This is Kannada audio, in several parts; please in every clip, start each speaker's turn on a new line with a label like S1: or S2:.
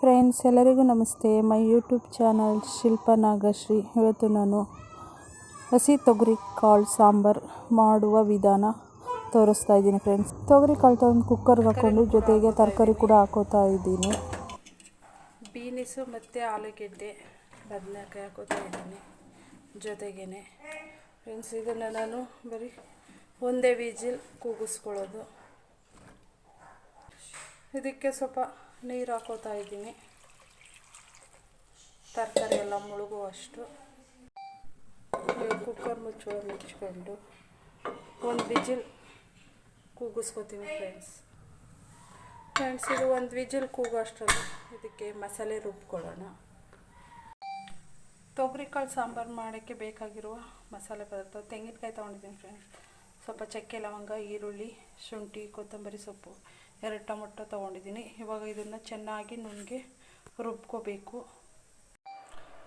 S1: ಫ್ರೆಂಡ್ಸ್, ಎಲ್ಲರಿಗೂ ನಮಸ್ತೆ. My YouTube channel Shilpa Nagashree ಇವತ್ತು ನಾನು ಹಸಿ ತೊಗರಿ ಕಾಳು ಸಾಂಬಾರು ಮಾಡುವ ವಿಧಾನ ತೋರಿಸ್ತಾ ಇದ್ದೀನಿ ಫ್ರೆಂಡ್ಸ್. ತೊಗರಿ ಕಾಳು ತೊಗೊಂಡು ಕುಕ್ಕರ್ಗೆ ಹಾಕ್ಕೊಂಡು ಜೊತೆಗೆ ತರಕಾರಿ ಕೂಡ ಹಾಕೋತಾ ಇದ್ದೀನಿ. ಬೀನಿಸು ಮತ್ತು ಆಲೂಗೆಡ್ಡೆ, ಬದನೆಕಾಯಿ ಹಾಕೋತಾ ಇದ್ದೀನಿ ಜೊತೆಗೇ ಫ್ರೆಂಡ್ಸ್, ಇದನ್ನು ನಾನು ಬರೀ ಒಂದೇ ವಿಜಿಲ್ ಕೂಗಿಸ್ಕೊಳ್ಳೋದು. ಇದಕ್ಕೆ ಸ್ವಲ್ಪ ನೀರು ಹಾಕೋತಾ ಇದ್ದೀನಿ. ತರಕಾರಿ ಎಲ್ಲ ಮುಳುಗುವಷ್ಟು ಕುಕ್ಕರ್ ಮುಚ್ಚುವ ಮುಚ್ಕೊಂಡು ಒಂದು ವಿಜಿಲ್ ಕೂಗಿಸ್ಕೋತೀನಿ ಫ್ರೆಂಡ್ಸ್ ಫ್ರೆಂಡ್ಸ್ ಇದು ಒಂದು ವಿಜಿಲ್ ಕೂಗೋಷ್ಟರಲ್ಲಿ ಇದಕ್ಕೆ ಮಸಾಲೆ ರುಬ್ಕೊಳ್ಳೋಣ. ತೊಗರಿಕಾಳು ಸಾಂಬಾರು ಮಾಡೋಕ್ಕೆ ಬೇಕಾಗಿರುವ ಮಸಾಲೆ ಪದಾರ್ಥ ತೆಂಗಿನಕಾಯಿ ತೊಗೊಂಡಿದ್ದೀನಿ ಫ್ರೆಂಡ್ಸ್ ಸ್ವಲ್ಪ ಚಕ್ಕೆ ಲವಂಗ, ಈರುಳ್ಳಿ, ಶುಂಠಿ, ಕೊತ್ತಂಬರಿ ಸೊಪ್ಪು. ಎರಡು ಟೊಮೊಟೊ ತೊಗೊಂಡಿದ್ದೀನಿ. ಇವಾಗ ಇದನ್ನು ಚೆನ್ನಾಗಿ ನುಣ್ಣಗೆ ರುಬ್ಕೋಬೇಕು.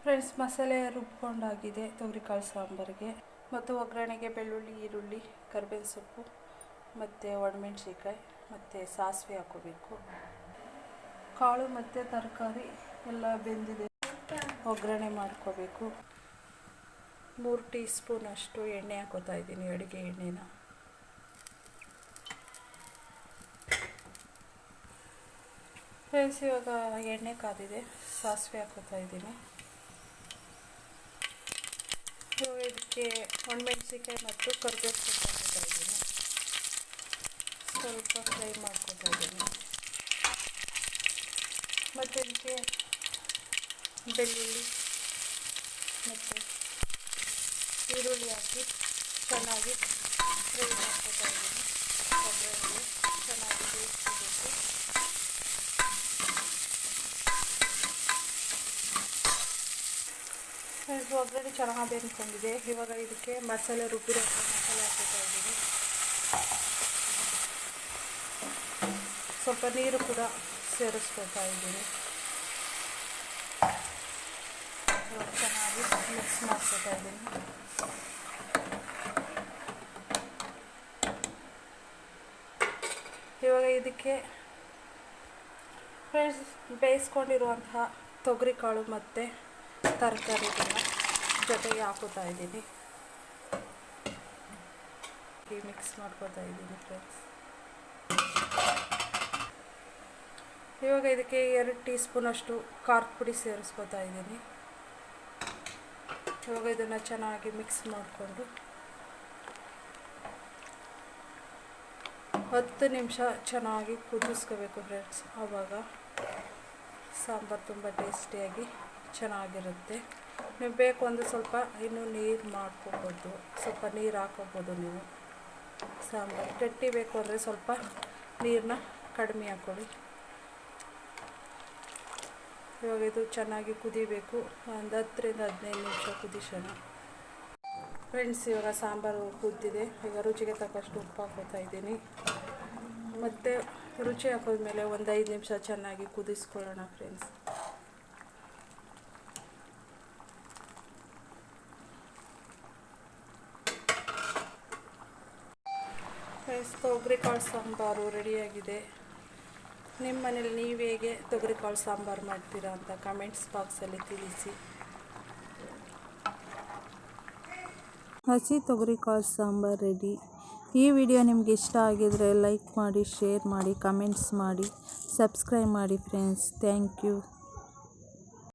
S1: ಫ್ರೆಂಡ್ಸ್ ಮಸಾಲೆ ರುಬ್ಕೊಂಡಾಗಿದೆ ತೊಗರಿಕಾಳು ಸಾಂಬಾರಿಗೆ. ಮತ್ತು ಒಗ್ಗರಣೆಗೆ ಬೆಳ್ಳುಳ್ಳಿ, ಈರುಳ್ಳಿ ಕರಿಬೇವು ಸೊಪ್ಪು, ಮತ್ತು ಒಣಮೆಣ್ಸಿನ್ಕಾಯಿ, ಮತ್ತು ಸಾಸಿವೆ ಹಾಕೋಬೇಕು ಕಾಳು ಮತ್ತು ತರಕಾರಿ ಎಲ್ಲ ಬೆಂದಿದೆ. ಒಗ್ಗರಣೆ ಮಾಡ್ಕೋಬೇಕು. ಮೂರು ಟೀ ಸ್ಪೂನ್ ಅಷ್ಟು ಎಣ್ಣೆ ಹಾಕೋತಾ ಇದ್ದೀನಿ, ಅಡುಗೆ ಎಣ್ಣೆನ. ಫ್ರೆಂಡ್ಸ್ ಇವಾಗ ಎಣ್ಣೆ ಕಾದಿದೆ. ಸಾಸಿವೆ ಹಾಕೋತಾ ಇದ್ದೀನಿ. ಇದಕ್ಕೆ ಒಣಮೆಣ್ಸಿನ್ಕಾಯಿ ಮತ್ತು ಕರಿಬೇವು ಸೊಪ್ಪು ಹಾಕೋತಾ ಇದ್ದೀನಿ. ಸ್ವಲ್ಪ ಫ್ರೈ ಮಾಡ್ಕೊತಾ ಇದ್ದೀನಿ. ಮತ್ತು ಇದಕ್ಕೆ ಬೆಳ್ಳುಳ್ಳಿ ಮತ್ತು ಈರುಳ್ಳಿ ಹಾಕಿ ಚೆನ್ನಾಗಿ ಫ್ರೈ ಮಾಡ್ಕೊತಾ ಇದ್ದೀನಿ ಒಗ್ಗರಣೆ ಚೆನ್ನಾಗಿ ಬೇಯಿಸ್ಕೋಬೇಕು ಇದು ಒಗ್ಗರಣೆ ಚೆನ್ನಾಗಿ ಬೇನ್ಕೊಂಡಿದೆ ಇವಾಗ ಇದಕ್ಕೆ ಮಸಾಲೆ ರುಬ್ಬಿರೋ ಮಸಾಲೆ ಹಾಕೋತಾ ಇದ್ದೀನಿ ಸ್ವಲ್ಪ ನೀರು ಕೂಡ ಸೇರಿಸ್ಕೊತಾ ಇದ್ದೀನಿ. ಚೆನ್ನಾಗಿ ಮಿಕ್ಸ್ ಮಾಡ್ಕೊತಾ ಇದ್ದೀನಿ. ಇವಾಗ ಇದಕ್ಕೆ ಫ್ರೆಂಡ್ಸ್ ಬೇಯಿಸ್ಕೊಂಡಿರುವಂತಹ ತೊಗರಿ ಕಾಳು ಮತ್ತು ತರಕಾರಿಗಳನ್ನ ಜೊತೆಗೆ ಹಾಕೋತಾ ಇದ್ದೀನಿ. ಮಿಕ್ಸ್ ಮಾಡ್ಕೋತಾ ಇದ್ದೀನಿ ಫ್ರೆಂಡ್ಸ್ ಇವಾಗ ಇದಕ್ಕೆ ಎರಡು ಟೀ ಸ್ಪೂನಷ್ಟು ಖಾರದ ಪುಡಿ ಸೇರಿಸ್ಕೋತಾ ಇದ್ದೀನಿ. ಇವಾಗ ಇದನ್ನು ಚೆನ್ನಾಗಿ ಮಿಕ್ಸ್ ಮಾಡಿಕೊಂಡು ಹತ್ತು ನಿಮಿಷ ಚೆನ್ನಾಗಿ ಕುದಿಸ್ಕೋಬೇಕು ಫ್ರೆಂಡ್ಸ್ ಆವಾಗ ಸಾಂಬಾರು ತುಂಬ ಟೇಸ್ಟಿಯಾಗಿ ಚೆನ್ನಾಗಿರುತ್ತೆ. ನೀವು ಬೇಕು ಅಂದರೆ ಸ್ವಲ್ಪ ಇನ್ನೂ ನೀರು ಮಾಡ್ಕೋಬೋದು. ಸ್ವಲ್ಪ ನೀರು ಹಾಕೋಬೋದು ನೀವು. ಸಾಂಬಾರು. ಗಟ್ಟಿ ಬೇಕು ಅಂದರೆ ಸ್ವಲ್ಪ ನೀರನ್ನ ಕಡಿಮೆ ಹಾಕ್ಕೊಳ್ಳಿ ಇವಾಗ ಇದು ಚೆನ್ನಾಗಿ ಕುದಿಬೇಕು. ಒಂದು ಹತ್ತರಿಂದ ಹದಿನೈದು ನಿಮಿಷ ಕುದಿಸೋಣ. ಫ್ರೆಂಡ್ಸ್ ಇವಾಗ ಸಾಂಬಾರು ಕುದ್ದಿದೆ. ಈಗ ರುಚಿಗೆ ತಕ್ಕಷ್ಟು ಉಪ್ಪು ಹಾಕೋತಾ ಇದ್ದೀನಿ. ಮತ್ತು ರುಚಿ ಹಾಕೋದ್ಮೇಲೆ ಒಂದು ಐದು ನಿಮಿಷ ಚೆನ್ನಾಗಿ ಕುದಿಸ್ಕೊಳ್ಳೋಣ ಫ್ರೆಂಡ್ಸ್ ತೊಗರಿಕಾಳು ಸಾಂಬಾರು ರೆಡಿಯಾಗಿದೆ. ನಿಮ್ಮ ಮನೇಲಿ ನೀವು ಹೇಗೆ ತೊಗರಿಕಾಳು ಸಾಂಬಾರು ಮಾಡ್ತೀರಾ ಅಂತ ಕಮೆಂಟ್ಸ್ ಬಾಕ್ಸಲ್ಲಿ ತಿಳಿಸಿ. ಹಸಿ ತೊಗರಿಕಾಳು ಸಾಂಬಾರು ರೆಡಿ ಈ ವಿಡಿಯೋ ನಿಮ್ಗೆ ಇಷ್ಟ ಆಗಿದರೆ ಲೈಕ್ ಮಾಡಿ ಶೇರ್ ಮಾಡಿ ಕಮೆಂಟ್ಸ್ ಮಾಡಿ ಸಬ್ಸ್ಕ್ರೈಬ್ ಮಾಡಿ ಫ್ರೆಂಡ್ಸ್ ಥ್ಯಾಂಕ್ ಯು